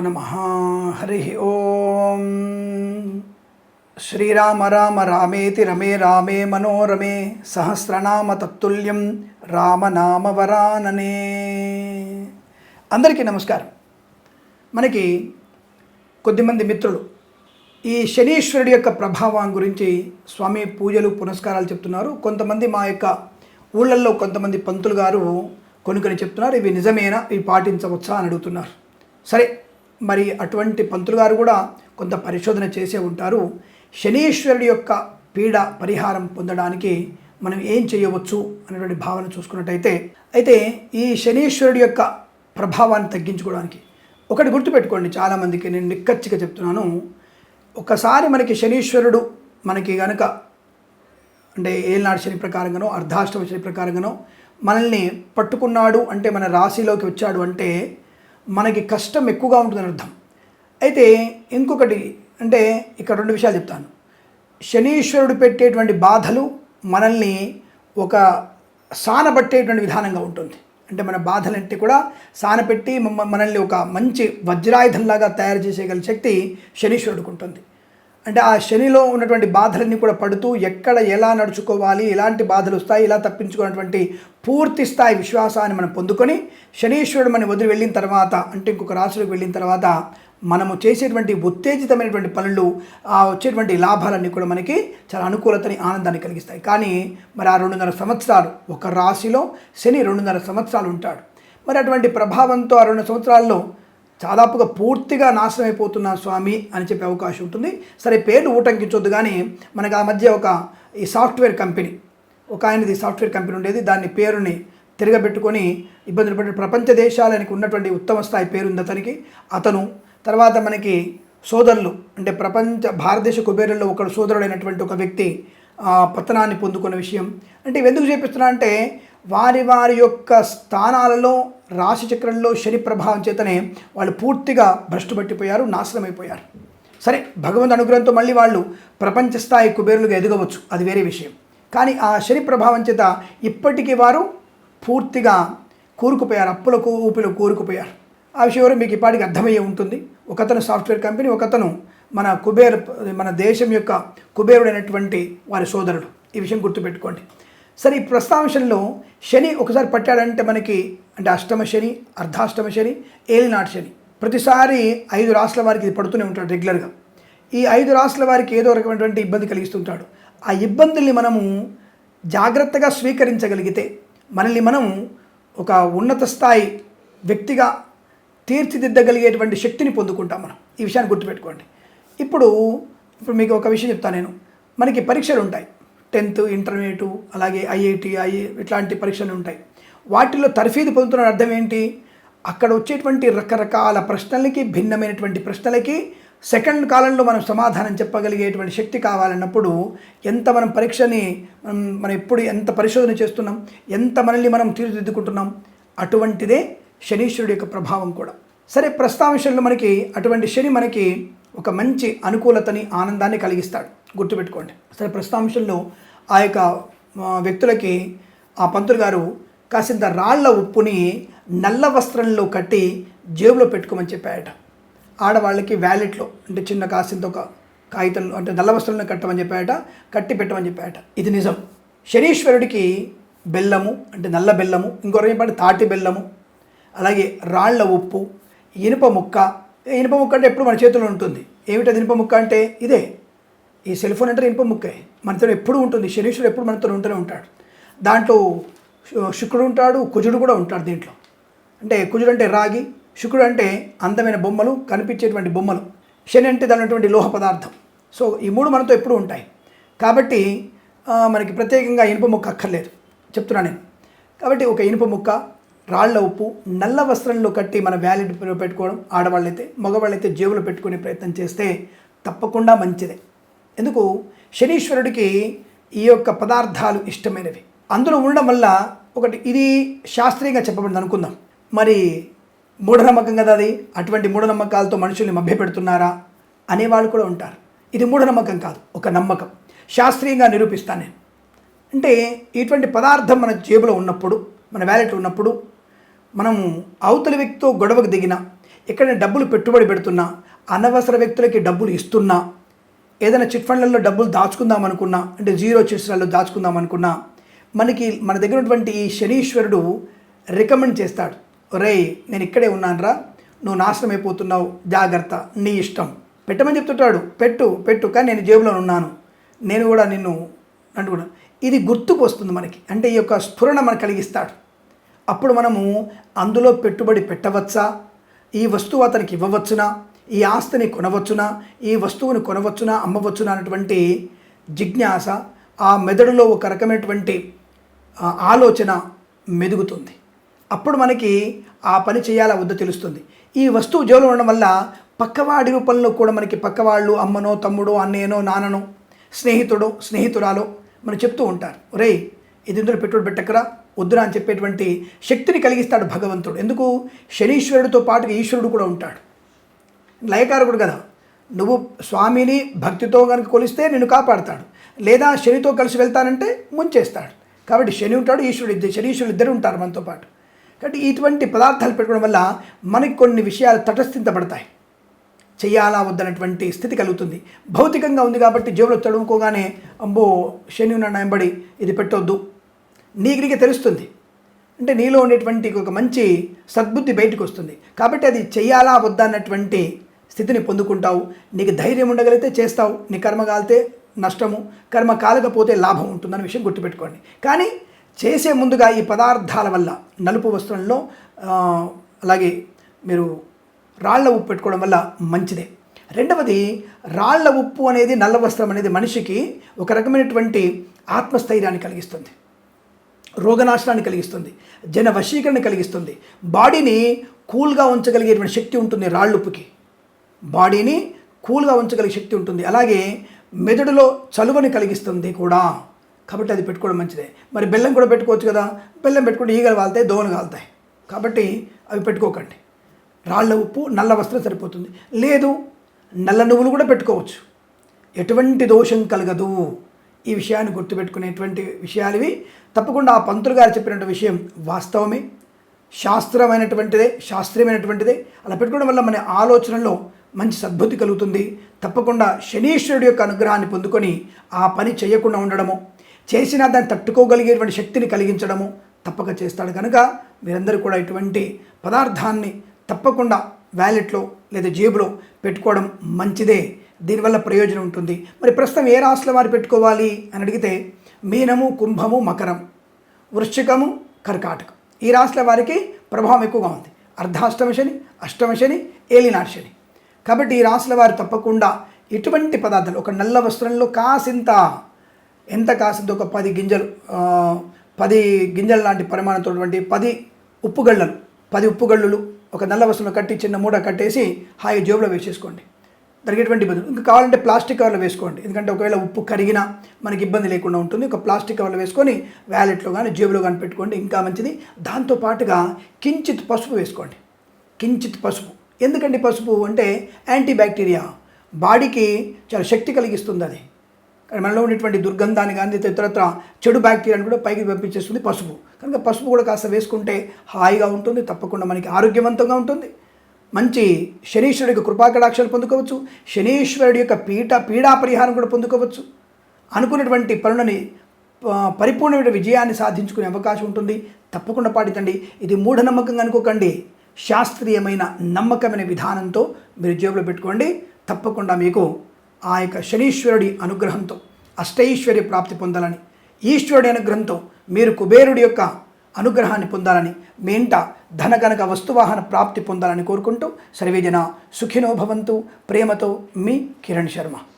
నమ హరి ఓం. శ్రీరామ రామ రామేతి రమే రామే మనోరమే సహస్రనామ తత్తుల్యం రామనామ వరాననే. అందరికీ నమస్కారం. మనకి కొద్దిమంది మిత్రులు ఈ శనీశ్వరుడి యొక్క ప్రభావం గురించి స్వామి పూజలు పునస్కారాలు చెప్తున్నారు. కొంతమంది మా యొక్క ఊళ్ళల్లో కొంతమంది పంతులు గారు కొన్ని చెప్తున్నారు. ఇవి నిజమేనా? ఇవి పాటించవచ్చా అని అడుగుతున్నారు. సరే మరి అటువంటి పంతులు గారు కూడా కొంత పరిశోధన చేసే ఉంటారు. శనీశ్వరుడి యొక్క పీడ పరిహారం పొందడానికి మనం ఏం చేయవచ్చు అనేటువంటి భావన చూసుకున్నట్టయితే అయితే ఈ శనీశ్వరుడి యొక్క ప్రభావాన్ని తగ్గించుకోవడానికి ఒకటి గుర్తుపెట్టుకోండి చాలామందికి నేను నిక్కచ్చిగా చెప్తున్నాను. ఒకసారి మనకి శనీశ్వరుడు మనకి గనక అంటే ఏళ్ళనాడు శని ప్రకారంగానో అర్ధాష్టమ శని ప్రకారంగానో మనల్ని పట్టుకున్నాడు అంటే మన రాశిలోకి వచ్చాడు అంటే మనకి కష్టం ఎక్కువగా ఉంటుందని అర్థం. అయితే ఇంకొకటి అంటే ఇక్కడ రెండు విషయాలు చెప్తాను. శనీశ్వరుడు పెట్టేటువంటి బాధలు మనల్ని ఒక సానబట్టేటువంటి విధానంగా ఉంటుంది. అంటే మన బాధలంటే కూడా సానపెట్టి మమ్మ మనల్ని ఒక మంచి వజ్రాయుధంలాగా తయారు చేసేయగల శక్తి శనీశ్వరుడికి ఉంటుంది. అంటే ఆ శనిలో ఉన్నటువంటి బాధలన్నీ కూడా పడుతూ ఎక్కడ ఎలా నడుచుకోవాలి ఎలాంటి బాధలు వస్తాయి ఇలా తప్పించుకున్నటువంటి పూర్తి స్థాయి విశ్వాసాన్ని మనం పొందుకొని శనీశ్వరుడు మనం వదిలి వెళ్ళిన తర్వాత అంటే ఇంకొక రాశిలోకి వెళ్ళిన తర్వాత మనము చేసేటువంటి ఉత్తేజితమైనటువంటి పనులు ఆ వచ్చేటువంటి లాభాలన్నీ కూడా మనకి చాలా అనుకూలతని ఆనందాన్ని కలిగిస్తాయి. కానీ మరి ఆ రెండున్నర సంవత్సరాలు ఒక రాశిలో శని రెండున్నర సంవత్సరాలు ఉంటాడు. మరి అటువంటి ప్రభావంతో ఆ రెండు సంవత్సరాల్లో దాదాపుగా పూర్తిగా నాశనం అయిపోతున్నా స్వామి అని చెప్పే అవకాశం ఉంటుంది. సరే పేర్లు ఊటంకించొద్దు కానీ మనకు ఆ మధ్య ఒక ఈ సాఫ్ట్వేర్ కంపెనీ ఒక ఆయనది సాఫ్ట్వేర్ కంపెనీ ఉండేది. దాని పేరుని తిరగబెట్టుకొని ఇబ్బందులు పడిన ప్రపంచ దేశాలనికి ఉన్నటువంటి ఉత్తమ స్థాయి పేరు ఉంది అతనికి. అతను తర్వాత మనకి సోదరులు అంటే ప్రపంచ భారతదేశ కుబేరుల్లో ఒకడు సోదరుడైనటువంటి ఒక వ్యక్తి పతనాన్ని పొందుకున్న విషయం. అంటే ఇవి ఎందుకు చేపిస్తున్నా అంటే వారి వారి యొక్క స్థానాలలో రాశిచక్రంలో శని ప్రభావం చేతనే వాళ్ళు పూర్తిగా భ్రష్టుపట్టిపోయారు నాశనమైపోయారు. నాశనం అయిపోయారు సరే భగవంతు అనుగ్రహంతో మళ్ళీ వాళ్ళు ప్రపంచ స్థాయి కుబేరులుగా ఎదగవచ్చు. అది వేరే విషయం. కానీ ఆ శని ప్రభావం చేత ఇప్పటికీ వారు పూర్తిగా కూరుకుపోయారు అప్పులకు ఊపిలో కూరుకుపోయారు. ఆ విషయం మీకు ఇప్పటికి అర్థమయ్యే ఉంటుంది. ఒకతను సాఫ్ట్వేర్ కంపెనీ ఒకతను మన కుబేర్ మన దేశం యొక్క కుబేరుడైనటువంటి వారి సోదరుడు. ఈ విషయం గుర్తుపెట్టుకోండి. సరే ఈ ప్రస్తాంశంలో శని ఒకసారి పట్టాడంటే మనకి అంటే అష్టమ శని అర్ధాష్టమ శని ఏలినాటి శని. ప్రతిసారి ఐదు రాష్ట్రాల వారికి ఇది పడుతూనే ఉంటాడు రెగ్యులర్గా. ఈ ఐదు రాష్ట్రాల వారికి ఏదో రకమైనటువంటి ఇబ్బంది కలిగిస్తుంటాడు. ఆ ఇబ్బందుల్ని మనము జాగ్రత్తగా స్వీకరించగలిగితే మనల్ని మనం ఒక ఉన్నత స్థాయి వ్యక్తిగా తీర్చిదిద్దగలిగేటువంటి శక్తిని పొందుకుంటాం మనం. ఈ విషయాన్ని గుర్తుపెట్టుకోండి. ఇప్పుడు ఇప్పుడు మీకు ఒక విషయం చెప్తాను నేను. మనకి పరీక్షలు ఉంటాయి టెన్త్ ఇంటర్మీడియట్ అలాగే ఐఐటి ఐఏ ఇట్లాంటి పరీక్షలు ఉంటాయి. వాటిలో తర్ఫీదు పొందుతున్న అర్థం ఏంటి? అక్కడ వచ్చేటువంటి రకరకాల ప్రశ్నలకి భిన్నమైనటువంటి ప్రశ్నలకి సెకండ్ కాలంలో మనం సమాధానం చెప్పగలిగేటువంటి శక్తి కావాలన్నప్పుడు ఎంత మనం పరీక్షని మనం ఎప్పుడు ఎంత పరిశోధన చేస్తున్నాం? ఎంత మనల్ని మనం తీర్చిదిద్దుకుంటున్నాం? అటువంటిదే శనీశ్వరుడి యొక్క ప్రభావం కూడా. సరే ప్రస్తాంశంలో మనకి అటువంటి శని మనకి ఒక మంచి అనుకూలతని ఆనందాన్ని కలిగిస్తాడు. గుర్తుపెట్టుకోండి. సరే ప్రస్తాంశంలో ఆ యొక్క వ్యక్తులకి ఆ పంతులు గారు కాసింత రాళ్ళ ఉప్పుని నల్ల వస్త్రంలో కట్టి జేబులో పెట్టుకోమని చెప్పాయట. ఆడవాళ్ళకి వ్యాలెట్లో అంటే చిన్న కాసింత ఒక కాగితం అంటే నల్ల వస్త్రంలో కట్టమని చెప్పాయట కట్టి పెట్టమని చెప్పాయట. ఇది నిజం. శనీశ్వరుడికి బెల్లము అంటే నల్ల బెల్లము ఇంకొక చెప్పండి తాటి బెల్లము అలాగే రాళ్ళ ఉప్పు ఇనుప ముక్క. ఇనుప ముక్క అంటే ఎప్పుడు మన చేతిలో ఉంటుంది. ఏమిటది ఇనుప ముక్క అంటే? ఇదే. ఈ సెల్ ఫోన్ అంటే ఇనుప ముక్కే. మనతో ఎప్పుడు ఉంటుంది. శనీశ్వరుడు ఎప్పుడు మనతో ఉంటూనే ఉంటాడు. దాంట్లో శుక్రుడు ఉంటాడు కుజుడు కూడా ఉంటాడు దీంట్లో. అంటే కుజుడు అంటే రాగి శుక్రుడు అంటే అందమైన బొమ్మలు కనిపించేటువంటి బొమ్మలు. శని అంటే దాని లోహ పదార్థం. సో ఈ మూడు మనతో ఎప్పుడు ఉంటాయి. కాబట్టి మనకి ప్రత్యేకంగా ఇనుప ముక్క అక్కర్లేదు. చెప్తున్నా నేను. కాబట్టి ఒక ఇనుప ముక్క రాళ్ళ ఉప్పు నల్ల వస్త్రంలో కట్టి మన వ్యాలెట్ పెట్టుకోవడం ఆడవాళ్ళైతే మగవాళ్ళైతే జేబులో పెట్టుకునే ప్రయత్నం చేస్తే తప్పకుండా మంచిదే. ఎందుకు? శనీశ్వరుడికి ఈ యొక్క పదార్థాలు ఇష్టమైనవి. అందులో ఉండడం వల్ల ఒకటి ఇది శాస్త్రీయంగా చెప్పబడింది అనుకుందాం. మరి మూఢనమ్మకం కదా అది? అటువంటి మూఢనమ్మకాలతో మనుషుల్ని మభ్యపెడుతున్నారా? అనేవాళ్ళు కూడా ఉంటారు. ఇది మూఢనమ్మకం కాదు ఒక నమ్మకం. శాస్త్రీయంగా నిరూపిస్తాను నేను. అంటే ఇటువంటి పదార్థం మన జేబులో ఉన్నప్పుడు మన వ్యాలెట్ ఉన్నప్పుడు మనము అవతలి వ్యక్తితో గొడవకు దిగిన ఎక్కడైనా డబ్బులు పెట్టుబడి పెడుతున్నా అనవసర వ్యక్తులకి డబ్బులు ఇస్తున్నా ఏదైనా చిట్ ఫండ్లలో డబ్బులు దాచుకుందాం అనుకున్నా అంటే జీరో చిట్స్లలో దాచుకుందాం అనుకున్నా మనకి మన దగ్గర ఉన్నటువంటి ఈ శనీశ్వరుడు రికమెండ్ చేస్తాడు. ఒరేయ్ నేను ఇక్కడే ఉన్నానురా నువ్వు నాశనం అయిపోతున్నావు జాగ్రత్త నీ ఇష్టం. పెట్టమని చెప్తుంటాడు. పెట్టు పెట్టు కానీ నేను జేబులో ఉన్నాను. నేను కూడా నిన్ను అంటున్నా ఇది గుర్తుకు వస్తుంది మనకి. అంటే ఈ యొక్క స్ఫురణ మనకు కలిగిస్తాడు. అప్పుడు మనము అందులో పెట్టుబడి పెట్టవచ్చా? ఈ వస్తువు అతనికి ఇవ్వవచ్చునా? ఈ ఆస్తిని కొనవచ్చునా? ఈ వస్తువుని కొనవచ్చునా? అమ్మవచ్చునా? అనేటువంటి జిజ్ఞాస ఆ మెదడులో ఒక రకమైనటువంటి ఆలోచన మెదుగుతుంది. అప్పుడు మనకి ఆ పని చేయాలా వద్ద తెలుస్తుంది. ఈ వస్తువు జోలు ఉండడం వల్ల పక్కవాడి రూపంలో కూడా మనకి పక్కవాళ్ళు అమ్మనో తమ్ముడో అన్నయ్యనో నాన్ననో స్నేహితుడో స్నేహితురాలో మనం చెప్తూ ఉంటారు. ఒరేయ్ ఇది ఇందులో పెట్టుబడి పెట్టకరా? వద్దురా అని చెప్పేటువంటి శక్తిని కలిగిస్తాడు భగవంతుడు. ఎందుకు? శనీశ్వరుడితో పాటుగా ఈశ్వరుడు కూడా ఉంటాడు. లయకారకుడు కదా. నువ్వు స్వామిని భక్తితో కనుక కొలిస్తే నిన్ను కాపాడతాడు. లేదా శనితో కలిసి వెళ్తానంటే ముంచేస్తాడు. కాబట్టి శని ఉంటాడు ఈశ్వరుడు ఇద్దరు శనీశ్వరుడు ఇద్దరు ఉంటారు మనతో పాటు. కాబట్టి ఇటువంటి పదార్థాలు పెట్టుకోవడం వల్ల మనకి కొన్ని విషయాలు తటస్థించబడతాయి. చేయాలా వద్దనటువంటి స్థితి కలుగుతుంది. భౌతికంగా ఉంది కాబట్టి జీవులు తడుముకోగానే అంబో శని ఉన్న ఎంబడి ఇది పెట్టొద్దు. నీకు తెలుస్తుంది. అంటే నీలో ఉండేటువంటి ఒక మంచి సద్బుద్ధి బయటకు వస్తుంది కాబట్టి అది చెయ్యాలా వద్దా అన్నటువంటి స్థితిని పొందుకుంటావు. నీకు ధైర్యం ఉండగలిగితే చేస్తావు. నీ కర్మ కాలితే నష్టము. కర్మ కాలకపోతే లాభం ఉంటుందన్న విషయం గుర్తుపెట్టుకోండి. కానీ చేసే ముందుగా ఈ పదార్థాల వల్ల నలుపు వస్త్రంలో అలాగే మీరు రాళ్ళ ఉప్పు పెట్టుకోవడం వల్ల మంచిదే. రెండవది రాళ్ళ ఉప్పు అనేది నల్ల వస్త్రం అనేది మనిషికి ఒక రకమైనటువంటి ఆత్మస్థైర్యాన్ని కలిగిస్తుంది. రోగనాశనాన్ని కలిగిస్తుంది. జన వశీకరణ కలిగిస్తుంది. బాడీని కూల్గా ఉంచగలిగేటువంటి శక్తి ఉంటుంది రాళ్ళుప్పుకి బాడీని కూల్గా ఉంచగలిగే శక్తి ఉంటుంది. అలాగే మెదడులో చలువని కలిగిస్తుంది కూడా. కాబట్టి అది పెట్టుకోవడం మంచిదే. మరి బెల్లం కూడా పెట్టుకోవచ్చు కదా. బెల్లం పెట్టుకుంటే ఈగలు వాళ్తాయి దోమలు కాలుతాయి. కాబట్టి అవి పెట్టుకోకండి. రాళ్ళ ఉప్పు నల్ల వస్త్రం సరిపోతుంది. లేదు నల్ల నువ్వులు కూడా పెట్టుకోవచ్చు. ఎటువంటి దోషం కలగదు. ఈ విషయాన్ని గుర్తుపెట్టుకునేటువంటి విషయాలు ఇవి తప్పకుండా ఆ పంతులు గారు చెప్పినటువంటి విషయం వాస్తవమే. శాస్త్రమైనటువంటిదే శాస్త్రీయమైనటువంటిదే. అలా పెట్టుకోవడం వల్ల మన ఆలోచనలో మంచి సద్బుద్ధి కలుగుతుంది. తప్పకుండా శనీశ్వరుడి యొక్క అనుగ్రహాన్ని పొందుకొని ఆ పని చేయకుండా ఉండడము చేసినా దాన్ని తట్టుకోగలిగేటువంటి శక్తిని కలిగించడము తప్పక చేస్తాడు కనుక మీరందరూ కూడా ఇటువంటి పదార్థాన్ని తప్పకుండా వ్యాలెట్లో లేదా జేబులో పెట్టుకోవడం మంచిదే. దీనివల్ల ప్రయోజనం ఉంటుంది. మరి ప్రస్తుతం ఏ రాశుల వారు పెట్టుకోవాలి అని అడిగితే మీనము కుంభము మకరం వృశ్చికము కర్కాటకం. ఈ రాశుల వారికి ప్రభావం ఎక్కువగా ఉంది. అర్ధాష్టమ శని అష్టమ శని ఏలినాటి శని. కాబట్టి ఈ రాసుల వారు తప్పకుండా ఎటువంటి పదార్థాలు ఒక నల్ల వస్త్రంలో కాసింత ఎంత కాసింత? ఒక పది గింజలు పది గింజల లాంటి పరిమాణంతో పది ఉప్పుగళ్ళలు పది ఉప్పుగళ్ళులు ఒక నల్ల వస్త్రంలో కట్టి చిన్న మూడ కట్టేసి హాయి జేబులో వేసేసుకోండి. దానికి ఎటువంటి ఇబ్బంది ఇంకా కావాలంటే ప్లాస్టిక్ కవర్లో వేసుకోండి. ఎందుకంటే ఒకవేళ ఉప్పు కరిగినా మనకి ఇబ్బంది లేకుండా ఉంటుంది. ఒక ప్లాస్టిక్ కవర్లో వేసుకొని వ్యాలెట్లో కానీ జేబులో కానీ పెట్టుకోండి ఇంకా మంచిది. దాంతో పాటుగా కించిత్ పసుపు వేసుకోండి. కించిత్ పసుపు. ఎందుకండి పసుపు అంటే యాంటీ బ్యాక్టీరియా బాడీకి చాలా శక్తి కలిగిస్తుంది అది. మనలో ఉన్నటువంటి దుర్గంధాన్ని కానీ ఇతరత్ర చెడు బ్యాక్టీరియాని కూడా పైకి పంపించేస్తుంది పసుపు. కనుక పసుపు కూడా కాస్త వేసుకుంటే హాయిగా ఉంటుంది తప్పకుండా మనకి ఆరోగ్యవంతంగా ఉంటుంది. మంచి శనీశ్వరుడి యొక్క కృపాకటాక్షలు పొందుకోవచ్చు. శనీశ్వరుడి యొక్క పీఠ పీడా పరిహారం కూడా పొందుకోవచ్చు. అనుకున్నటువంటి పనులని పరిపూర్ణమైన విజయాన్ని సాధించుకునే అవకాశం ఉంటుంది. తప్పకుండా పాటించండి. ఇది మూఢనమ్మకంగా అనుకోకండి. శాస్త్రీయమైన నమ్మకమైన విధానంతో మీరు జేబులో పెట్టుకోండి. తప్పకుండా మీకు ఆ యొక్క శనీశ్వరుడి అనుగ్రహంతో అష్టైశ్వర్య ప్రాప్తి పొందాలని ఈశ్వరుడి అనుగ్రహంతో మీరు కుబేరుడి యొక్క అనుగ్రహాన్ని పొందాలని మీ ఇంట ధనగనక వస్తువాహన ప్రాప్తి పొందాలని కోరుకుంటూ సర్వేజన సుఖినో భవంతు. ప్రేమతో మీ కిరణ్ శర్మ.